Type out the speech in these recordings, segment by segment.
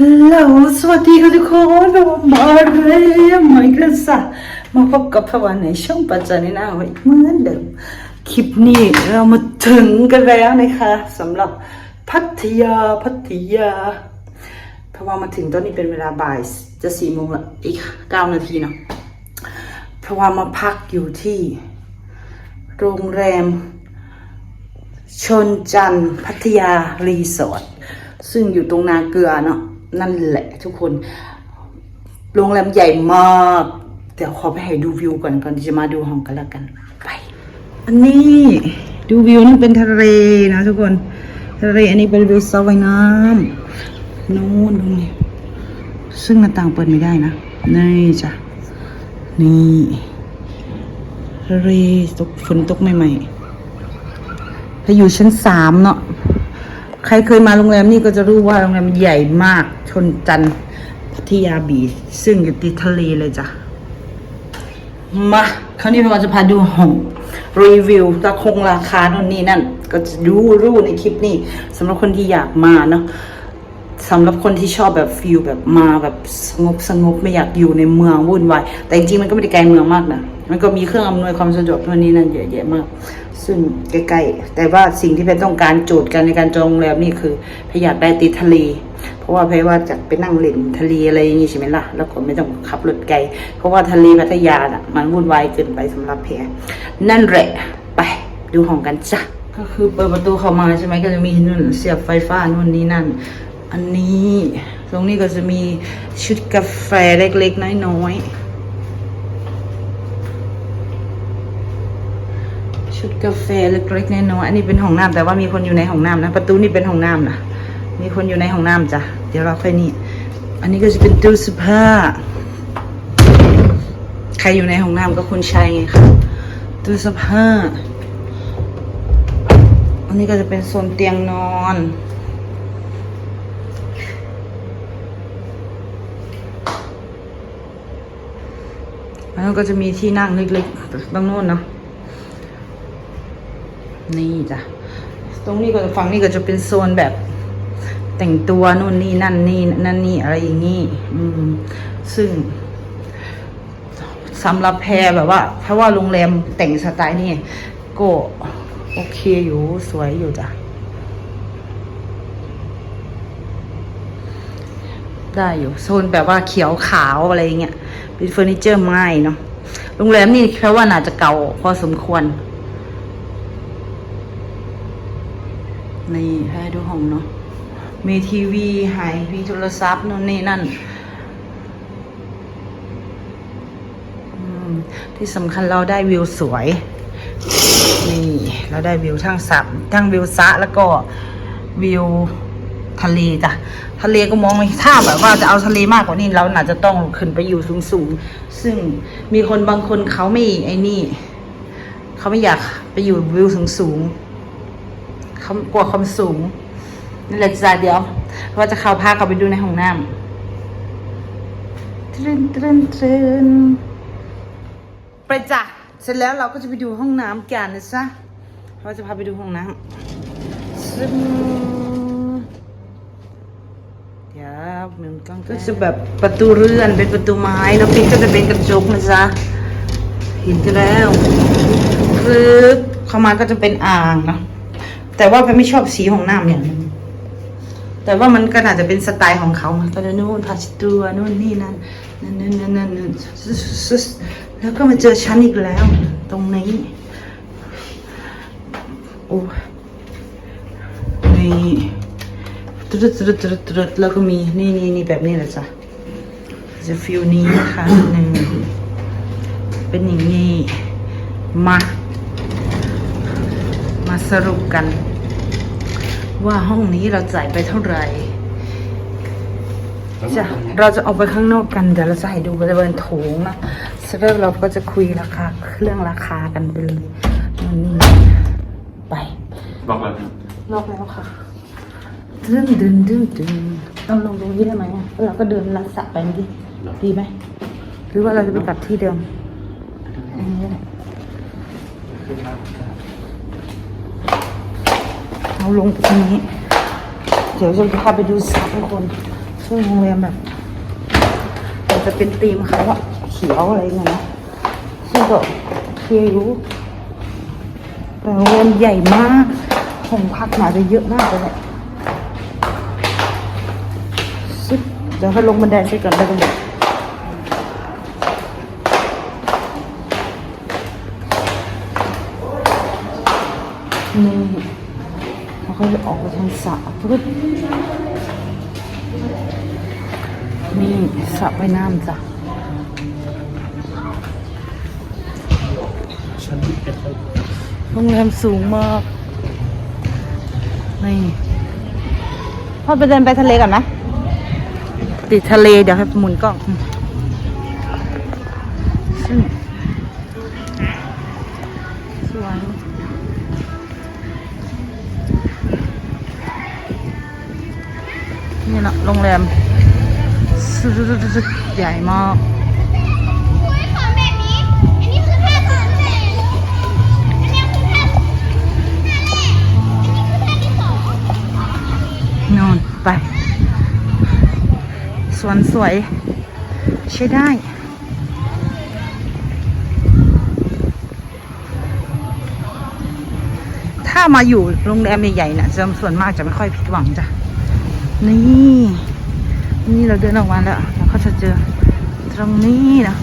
ฮัลโหลสวัสดีค่ะทุกคนเรามาแล้วมาอีกแล้วจ้ะมาพบกับพวันในช่องปัจจานินาไว้เหมือนเดิม คลิปนี้เรามาถึงกันแล้วนะคะสำหรับพัทยาพัทยาพวันมาถึงตอนนี้เป็นเวลาบ่ายจะสี่โมงละอีกเก้านาทีเนาะพวันมาพักอยู่ที่ โรงแรม ชนจันพัทยารีสอร์ทซึ่งอยู่ตรงนาเกลือเนาะ นั่นแหละทุกคน โรงแรมใหญ่มาก เดี๋ยวขอไปให้ดูวิวก่อนก่อนที่จะมาดูห้องกันแล้วกัน ไป อันนี้ดูวิวนี่เป็นทะเลนะทุกคน ทะเลอันนี้เป็นวิวสระว่ายน้ำนู่นตรงนี้ซึ่งหน้าต่างเปิดไม่ได้นะ นี่จ้ะ นี่ทะเลตกฝนตกใหม่ๆถ้าอยู่ชั้นสามเนาะ ใครเคยมาโรงแรมนี่ก็จะรู้ว่าโรงแรมใหญ่มาก ชนจันทร์พัทยาบีชซึ่งอยู่ติดทะเลเลยจ้ะ มาคราวนี้เราจะพาดูห้องรีวิวราคงราคาโน่นนี่นั่น ก็จะรู้รู้ในคลิปนี้สำหรับคนที่อยากมาเนาะ สำหรับคนที่ชอบแบบฟิลแบบมาแบบสงบสงบไม่อยากอยู่ในเมืองวุ่นวายแต่จริงๆมันก็ไม่ได้ไกลเมืองมากนะมันก็มีเครื่องอำนวยความสะดวกโน่นนี่นั่นเยอะแยะมาก ซึ่งใกล้ๆแต่ว่าสิ่งที่เพชรต้องการโจทย์กันในการจองโรงแรมนี่คือเพชรอยากได้ติดทะเล เพราะว่าเพชรว่าจะไปนั่งเล่นทะเลอะไรอย่างงี้ใช่ไหมล่ะแล้วก็ไม่ต้องขับรถไกลเพราะว่าทะเลพัทยาน่ะมันวุ่นวายเกินไปสำหรับเพชรนั่นแหละไปดูห้องกันจ้ะก็คือเปิดประตูเข้ามาใช่ไหมก็จะมีนู่นเสียบไฟฟ้านู่นนี่นั่น อันนี้ ตรงนี้ก็จะมีชุดกาแฟเล็กๆ น้อยๆ ชุดกาแฟเล็กๆ น้อยๆ อันนี้เป็นห้องน้ำแต่ว่ามีคนอยู่ในห้องน้ำนะ ประตูนี่เป็นห้องน้ำนะ มีคนอยู่ในห้องน้ำจ้ะ เดี๋ยวเราค่อยนี่ อันนี้ก็จะเป็นตู้เสื้อผ้า ใครอยู่ในห้องน้ำก็คุณชายไงคะตู้เสื้อผ้า อันนี้ก็จะเป็นโซนเตียงนอน แล้วก็จะมีที่นั่งเล็กๆตรงโน้นเนาะนี่จ้ะตรงนี้ก็ฝั่งนี้ก็จะเป็นโซนแบบ แต่งตัวนู่นนี่นั่นนี่นั่นนี่อะไรอย่างนี้อืม ซึ่งสำหรับแพรแบบว่า เพราะว่าโรงแรมแต่งสไตล์นี่ก็โอเคอยู่สวยอยู่จ้ะ ได้อยู่โซนแบบว่าเขียวขาวอะไรเงี้ยเป็นเฟอร์นิเจอร์ไม้เนาะโรงแรมนี่แค่ว่าน่าจะเก่าพอสมควรนี่ให้ดูห้องเนาะมีทีวีหายมีโทรศัพท์นู่นนี่นั่นที่สำคัญเราได้วิวสวย นี่ เราได้วิวทั้งสับทั้งวิวสะแล้วก็วิว ทะเลจ้ะทะเลก็มองไม่ถ้าแบบว่าจะเอาทะเลมากกว่านี้เราน่าจะต้องขึ้นไปอยู่สูงๆ ซึ่งมีคนบางคนเขาไม่ไอ้นี่เขาไม่อยากไปอยู่วิวสูงๆเขากลัวความสูงนั่นแหละจ้ะเดี๋ยวว่าจะเข้าพาเขาไปดูในห้องน้ำตรึนตรึนตรึนไปจ้ะเสร็จแล้วเราก็จะไปดูห้องน้ำกันนะจ๊ะเราจะพาไปดูห้องน้ำ ซึ่งเดี๋ยวหนึ่งกล้องก็จะแบบประตูเลื่อนเป็นประตูไม้แล้วปิดก็จะเป็นกระจกนะจ๊ะเห็นกันแล้วปึ๊บเข้ามาก็จะเป็นอ่างเนาะแต่ว่าเพไม่ชอบสีของน้ำอย่างนั้นแต่ว่ามันก็น่าจะเป็นสไตล์ของเขามันก็จะนู่นผัดตัวนู่นนี่นั่นนั่นนั่นนั่นนั่นนั่นซุสแล้วก็มาเจอชั้นอีกแล้ว ตรงนี้โอ้นี่ ตรึดตรึดตรึดตรึดแล้วก็มีนี่นี่นี่แบบนี้แหละจ้ะจะฟิลนี้นะคะหนึ่งเป็นอย่างนี้ มา มาสรุปกัน ว่าห้องนี้เราจ่ายไปเท่าไหร่จะเราจะออกไปข้างนอกกันเดี๋ยวเราจะให้ดูบริเวณโถงนะเสร็จแล้วเราก็จะคุยราคาเรื่องราคากันไปเลยนั่นนี่ไปบอกเลยลอกแล้วค่ะ ดึงดึงดึงดึงต้องลงตรงนี้ได้ไหมอะแล้วเราก็เดินลัดสระไปดิดีไหมหรือว่าเราจะไปกลับที่เดิมอันนี้ก็ได้เราลงตรงนี้ เดี๋ยวจะพาไปดูสระทุกคนซึ่งโรงแรมแบบมันจะเป็นธีมเขาอะเขียวอะไรเงี้ยนะซึ่งก็โอเคอยู่แต่โรงแรมใหญ่มากห้องพักมาจะเยอะมากเลยแหละซึบ เดี๋ยวให้ลงบันไดไปก่อนได้ตรงนี้นี่แล้วก็จะออกไปทางสระปึ๊บนี่สระว่ายน้ำจ้ะชั้นที่เป็นโรงแรมสูงมาก นี่พ่อไปเดินไปทะเลก่อนนะ ติดทะเลเดี๋ยวให้หมุนกล้องซึ่งสวยนี่นะโรงแรมใหญ่มากนอนไป วนสวย ใช้ได้ ถ้ามาอยู่โรงแรมใหญ่ๆนะจะส่วนมากจะไม่ค่อยผิดหวังจ้ะ นี่ นี่เราเดินออกมาแล้วเราก็จะเจอตรงนี้นะ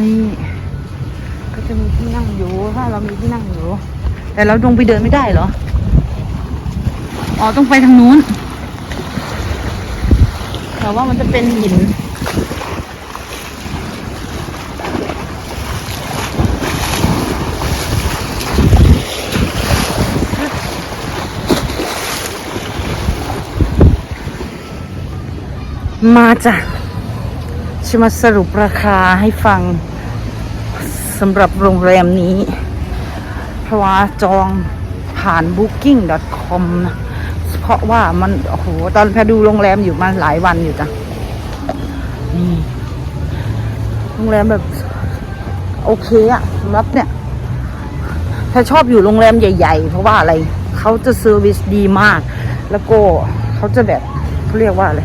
นี่ ก็จะมีที่นั่งอยู่ ถ้าเรามีที่นั่งอยู่ แต่เราลงไปเดินไม่ได้เหรอ อ๋อ ต้องไปทางนู้น แต่ว่ามันจะเป็นหินมาจ้ะจะมาสรุปราคาให้ฟังสำหรับโรงแรมนี้ เพราะว่าจองผ่าน booking.com นะ เพราะว่ามันโอ้โหตอนแพรดูโรงแรมอยู่มาหลายวันอยู่จ้ะนี่โรงแรมแบบ โอเคอะสำหรับเนี่ยแพรชอบอยู่โรงแรมใหญ่ ๆ เพราะว่าอะไรเขาจะเซอร์วิสดีมาก แล้วก็เขาจะแบบเขาเรียกว่าอะไร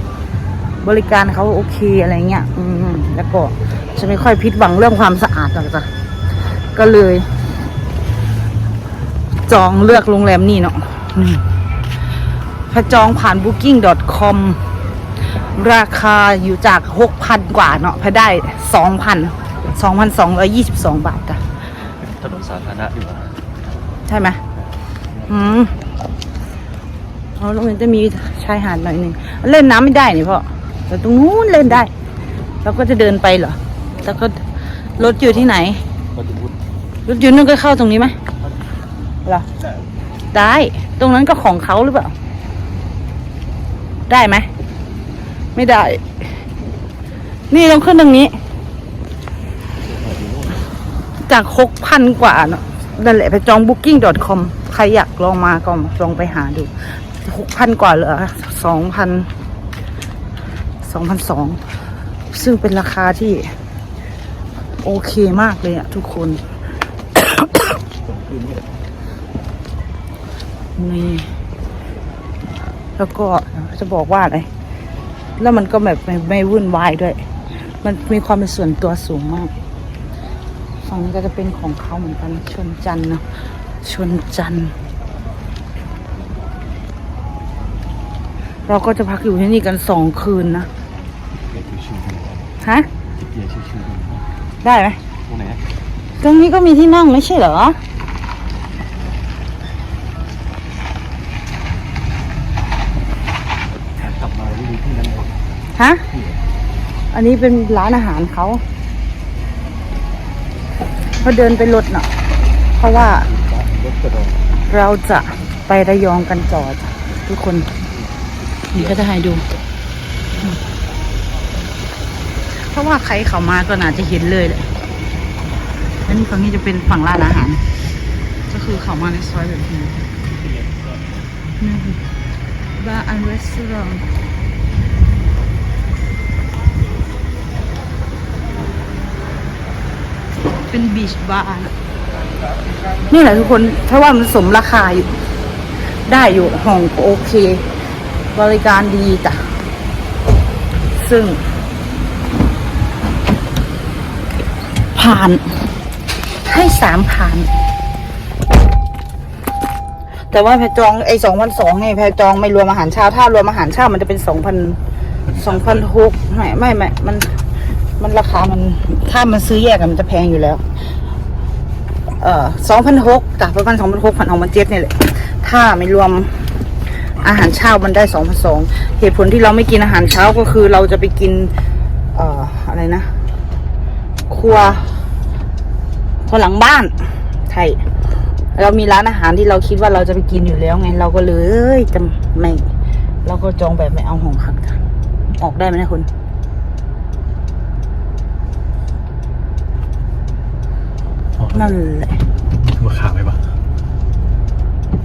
บริการเขาโอเคอะไรเงี้ย อืมแล้วก็จะไม่ค่อยผิดหวังเรื่องความสะอาดหรอกจ้ะก็เลย จองเลือกโรงแรมนี่เนาะ นี่ถ้าจองผ่าน booking.com ราคาอยู่จาก 6,000 กว่าเนาะพอได้ 2,000 2,222 บาทจ้ะถนนสาธารณะดีกว่าใช่ไหมอืมอ๋อโรงเรียนจะมีชายหาดหน่อยหนึ่งเล่นน้ำไม่ได้นี่พ่อแต่ตรงนู้นเล่นได้แล้วก็จะเดินไปเหรอ แล้วก็รถอยู่ที่ไหนก็จะพูดรถยนต์นั่นก็เข้าตรงนี้ไหมเหรอ ได้ ตรงนั้นก็ของเขาหรือเปล่า ได้ไหม ไม่ได้ นี่ต้องขึ้นตรงนี้ จากหกพันกว่าเนาะนั่นแหละไปจอง booking.com ใครอยากลองมาก็ลองไปหาดูหกพันกว่าเหลือสองพันสองพันสองซึ่งเป็นราคาที่ โอเคมากเลยอะทุกคน นี่ แล้วก็จะบอกว่าอะไรแล้วมันก็แบบไม่ไม่วุ่นวายด้วย มันมีความเป็นส่วนตัวสูงมาก ฝั่งนี้ก็จะเป็นของเขาเหมือนกัน ชนจันทร์เนอะชนจันทร์เราก็จะพักอยู่ที่นี่กันสองคืนนะเกียร์ชิวๆกันนะครับฮะเกียร์ชิวๆกันนะครับได้ไหมตรงไหนอะตรงนี้ก็มีที่นั่งไม่ใช่เหรอ ฮะ อันนี้เป็นร้านอาหารเขาพอเดินไปรถเนาะเพราะว่ารถกระดองเราจะไประยองกันต่อจ้ะทุกคน นี่ก็จะให้ดูอืมเพราะว่าใครเขามาก็น่าจะเห็นเลยแหละแล้วนี่ฝั่งนี้จะเป็นฝั่งร้านอาหาร ก็คือเขามาในซอยแบบนี้นี่บาร์อันรีสอร์ท เป็นบีชบาร์นี่แหละทุกคน ถ้าว่ามันสมราคาอยู่ ได้อยู่ห้องโอเค บริการดีจ้ะ ซึ่ง ผ่าน ให้สามผ่าน แต่ว่าแพรจองไอ้สองพันสองไงแพรจองไม่รวมอาหารเช้า ถ้ารวมอาหารเช้ามันจะเป็นสองพันสองพันหกไม่ไม่ไม่มัน มันราคามันถ้ามันซื้อแยกกันมันจะแพงอยู่แล้ว เอ่อสองพันหกจากประมาณสองพันหกพันของมันเจ็ดนี่แหละถ้าไม่รวมอาหารเช้ามันได้สองพันสองเหตุผลที่เราไม่กินอาหารเช้าก็คือเราจะไปกิน เอ่ออะไรนะ ครัวครัวหลังบ้านใช่เรามีร้านอาหารที่เราคิดว่าเราจะไปกินอยู่แล้วไง เราก็เลยจะไม่เราก็จองแบบไม่เอาห้องพักจ้ะออกได้ไหมนะคุณ นั่นแหละ มาขาไหมปะ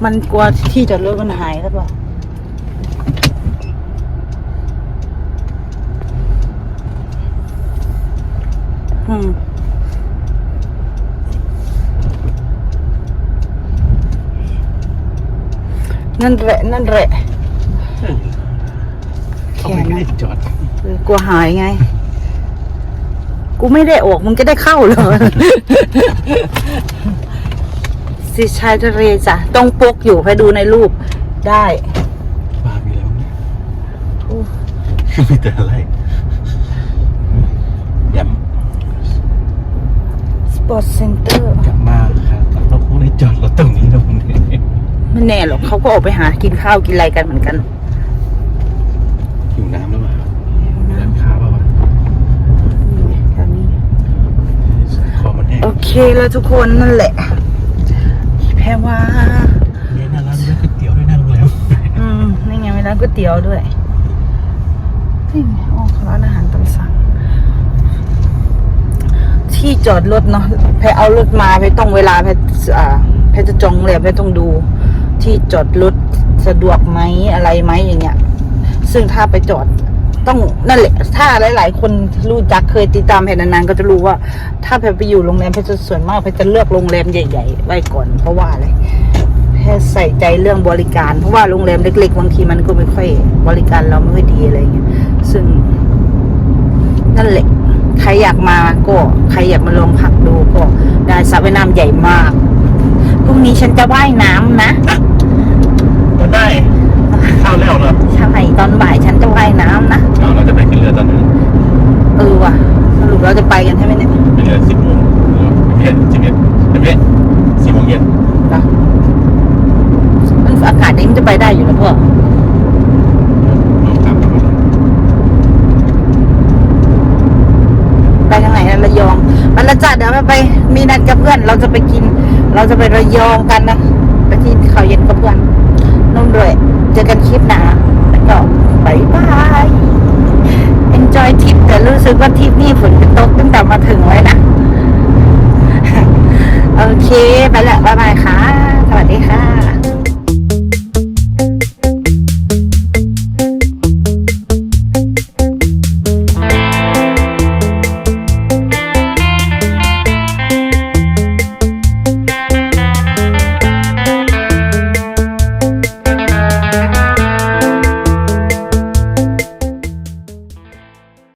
มันกลัวที่จอดรถมันหายหรือเปล่าอืมนั่นแหละนั่นแหละ เขาไม่ได้จอดเออกลัวหายไง กูไม่ได้ออกมึงจะได้เข้าเหรอ สิชายทะเลจ้ะต้องปกอยู่ไปดูในรูปได้มามีแล้วเนี่ยโอ้มีแต่อะไรแยมสปอร์ตเซ็นเตอร์กลับมาครับเราคงได้จอดรถตรงนี้นะผมเนี่ยไม่แน่หรอกเขาก็ออกไปหากินข้าวกินอะไรกันเหมือนกัน หิวน้ำแล้วมาร้านค้าเปล่าวะ นี่แถวนี้ คอมันแห้ง โอเคแล้วทุกคนนั่นแหละ แพรว่าเนี่ยหน้าร้านเลี้ยงก๋วยเตี๋ยวด้วยหน้าโรงแรมอืมนี่ไงมีร้านก๋วยเตี๋ยวด้วยนี่ไงอ๋อร้านอาหารตามสั่ง ที่จอดรถเนาะแพรเอารถมาแพรต้องเวลาแพรอ่าแพรจะจองโรงแรมแพรต้องดู ที่จอดรถสะดวกไหมอะไรไหมอย่างเงี้ย ซึ่งถ้าไปจอด ต้องนั่นแหละ ถ้าหลาย ๆ คนรู้จักเคยติดตามแพรนานๆก็จะรู้ว่า ถ้าแพรไปอยู่โรงแรมแพรจะส่วนมากแพรจะเลือกโรงแรมใหญ่ ๆ ไว้ก่อน เพราะว่าอะไรแค่ใส่ใจเรื่องบริการ เพราะว่าโรงแรมเล็ก ๆ บางทีมันก็ไม่ค่อยบริการเราไม่ค่อยดีอะไรเงี้ยซึ่ง นั่นแหละใครอยากมาก็ใครอยากมาลองพักดูก็ได้สระว่ายน้ำใหญ่มากพรุ่งนี้ฉันจะว่ายน้ำนะก็ได้เข้าแล้วเหรอใช่ตอนบ่ายฉันจะว่ายน้ำนะ เอาเราจะไปขึ้นเรือตอนนั้นเออว่ะสรุปเราจะไปกันใช่ไหมเนี่ยไปเรือสิบโมงหรือเย็นสิบเอ็ดสิบเอ็ดสี่โมงเย็นเหรอมันอากาศนี้มันจะไปได้อยู่แล้วพ่อลองกลับมาก่อนไปทางไหนนะระยอง มันละจัดเดี๋ยวไป มีนัดกับเพื่อน เราจะไปกิน เราจะไประยองกันนะไปกินข้าวเย็นกับเพื่อนนุ่มด้วย เจอกันคลิปหน้าแล้วก็บายบาย จอยทิปแต่รู้สึกว่าทิปนี่ฝนจะตกตั้งแต่มาถึงไว้นะ โอเค ไปละบ๊ายบายค่ะ สวัสดีค่ะ